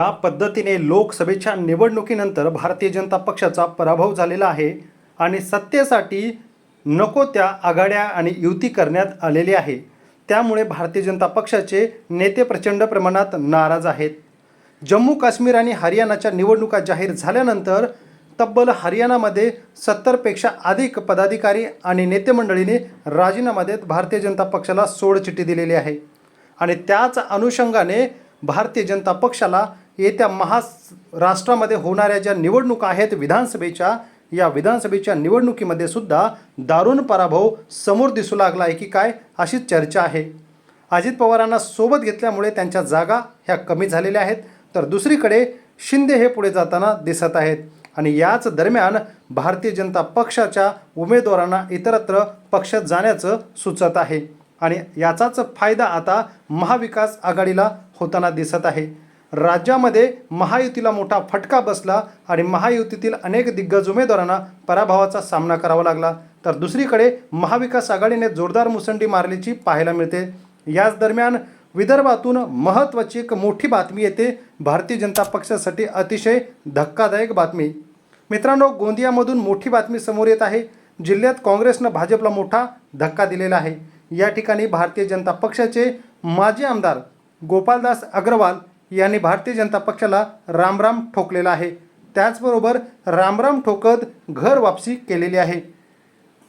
या पद्धतीने लोकसभेच्या निवडणुकीनंतर भारतीय जनता पक्षाचा पराभव झालेला आहे आणि सत्तेसाठी नको त्या आघाड्या आणि युती करण्यात आलेली आहे. त्यामुळे भारतीय जनता पक्षाचे नेते प्रचंड प्रमाणात नाराज आहेत. जम्मू काश्मीर आणि हरियाणाच्या निवडणुका जाहीर झाल्यानंतर तब्बल हरियाणामध्ये सत्तरपेक्षा अधिक पदाधिकारी आणि नेतेमंडळीने राजीनामा देत भारतीय जनता पक्षाला सोडचिठ्ठी दिलेली आहे. आणि त्याच अनुषंगाने भारतीय जनता पक्षाला येत्या महाराष्ट्रामध्ये होणाऱ्या ज्या निवडणुका आहेत विधानसभेच्या या विधानसभेच्या निवडणुकीमध्ये सुद्धा दारुण पराभव समोर दिसू लागला आहे की काय अशी चर्चा आहे. अजित पवारांना सोबत घेतल्यामुळे त्यांच्या जागा ह्या कमी झालेल्या आहेत. तर दुसरीकडे शिंदे हे पुढे जाताना दिसत आहेत. आणि याच दरम्यान भारतीय जनता पक्षाच्या उमेदवारांना इतरत्र पक्षात जाण्याचं सुचत आहे. आणि याचाच फायदा आता महाविकास आघाडीला होताना दिसत आहे. राज्यामध्ये महायुतीला मोठा फटका बसला आणि महायुतीतील अनेक दिग्गज उमेदवारांना पराभवाचा सामना करावा लागला. तर दुसरीकडे महाविकास आघाडीने जोरदार मुसंडी मारल्याची पाहायला मिळते. याच दरम्यान विदर्भातून महत्त्वाची एक मोठी बातमी येते. भारतीय जनता पक्षासाठी अतिशय धक्कादायक बातमी. मित्रांनो गोंदियामधून मोठी बातमी समोर येत आहे. जिल्ह्यात काँग्रेसनं भाजपला मोठा धक्का दिलेला आहे. या ठिकाणी भारतीय जनता पक्षाचे माजी आमदार गोपालदास अग्रवाल यांनी भारतीय जनता पक्षाला रामराम ठोकलेला आहे. त्याचबरोबर रामराम ठोकत घर वापसी केलेली आहे.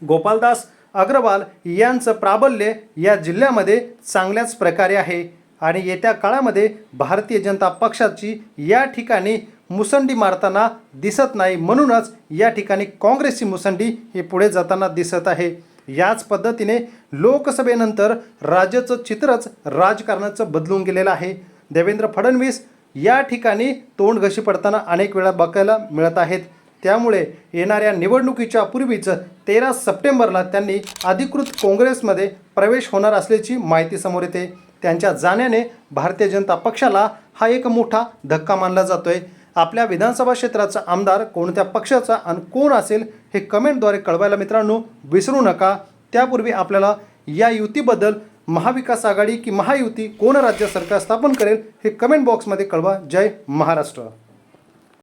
गोपालदास अग्रवाल यांचं प्राबल्य या जिल्ह्यामध्ये चांगल्याच प्रकारे आहे. आणि येत्या काळामध्ये भारतीय जनता पक्षाची या ठिकाणी मुसंडी मारताना दिसत नाही म्हणूनच या ठिकाणी काँग्रेसची मुसंडी ही पुढे जाताना दिसत आहे. याच पद्धतीने लोकसभेनंतर राज्याचं चित्रच राजकारणाचं बदलून गेलेलं आहे. देवेंद्र फडणवीस या ठिकाणी तोंड घशी पडताना अनेक वेळा बघायला मिळत आहेत. त्यामुळे येणाऱ्या निवडणुकीच्या पूर्वीच तेरा सप्टेंबरला त्यांनी अधिकृत काँग्रेसमध्ये प्रवेश होणार असल्याची माहिती समोर येते. त्यांच्या जाण्याने भारतीय जनता पक्षाला हा एक मोठा धक्का मानला जातोय. आपल्या विधानसभा क्षेत्राचा आमदार कोणत्या पक्षाचा आणि कोण असेल हे कमेंटद्वारे कळवायला मित्रांनो विसरू नका. त्यापूर्वी आपल्याला या युतीबद्दल महाविकास आघाडी की महायुती कोण राज्य सरकार स्थापन करेल हे कमेंट बॉक्समध्ये कळवा. जय महाराष्ट्र.